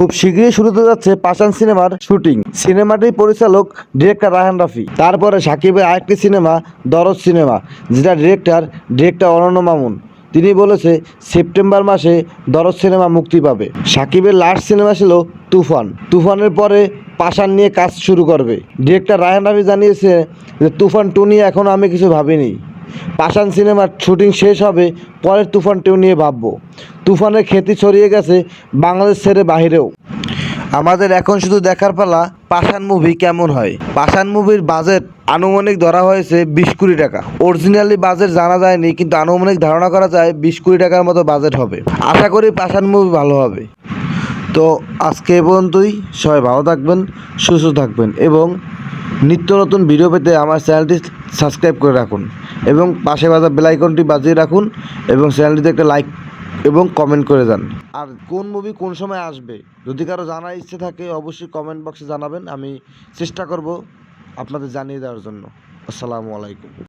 খুব শীঘ্রই শুরু হতে যাচ্ছে পাশান সিনেমার শুটিং। সিনেমাটির পরিচালক ডিরেক্টর রায়হান রাফি। তারপরে সাকিবের আরেকটি সিনেমা, দরজ সিনেমা, যেটা ডিরেক্টর ডিরেক্টর অনন্য মামুন। তিনি বলেছে, সেপ্টেম্বর মাসে দরজ সিনেমা মুক্তি পাবে। সাকিবের লাস্ট সিনেমা ছিল তুফান। তুফানের পরে পাশান নিয়ে কাজ শুরু করবে। ডিরেক্টর রায়হান রাফি জানিয়েছে যে, তুফান টু নিয়ে এখনও আমি কিছু ভাবিনি। পাশান সিনেমার শুটিং শেষ হবে, পরের তুফান টু নিয়ে ভাববো। তুফানের খ্যাতি ছড়িয়ে গেছে বাংলাদেশ ছেড়ে বাহিরেও। আমাদের এখন শুধু দেখার পালা পাশান মুভি কেমন হয়? পাশান মুভির বাজেট আনুমানিক ধরা হয়েছে বিশ কোটি টাকা। অরিজিনালি বাজেট জানা যায়নি, কিন্তু আনুমানিক ধারণা করা যায় বিশ কোটি টাকার মতো বাজেট হবে। আশা করি পাশান মুভি ভালো হবে। তো আজকে এ পর্যন্তই। সবাই ভালো থাকবেন, সুস্থ থাকবেন এবং নিত্য নতুন ভিডিও পেতে আমার চ্যানেলটি সাবস্ক্রাইব করে রাখুন এবং পাশে বাজা বেলাইকনটি বাজিয়ে রাখুন এবং চ্যানেলটিতে একটা লাইক এবং কমেন্ট করে যান। আর কোন মুভি কোন সময় আসবে? যদি কারও জানার ইচ্ছে থাকে, অবশ্যই কমেন্ট বক্সে জানাবেন। আমি চেষ্টা করব আপনাদের জানিয়ে দেওয়ার জন্য। আসসালামু আলাইকুম।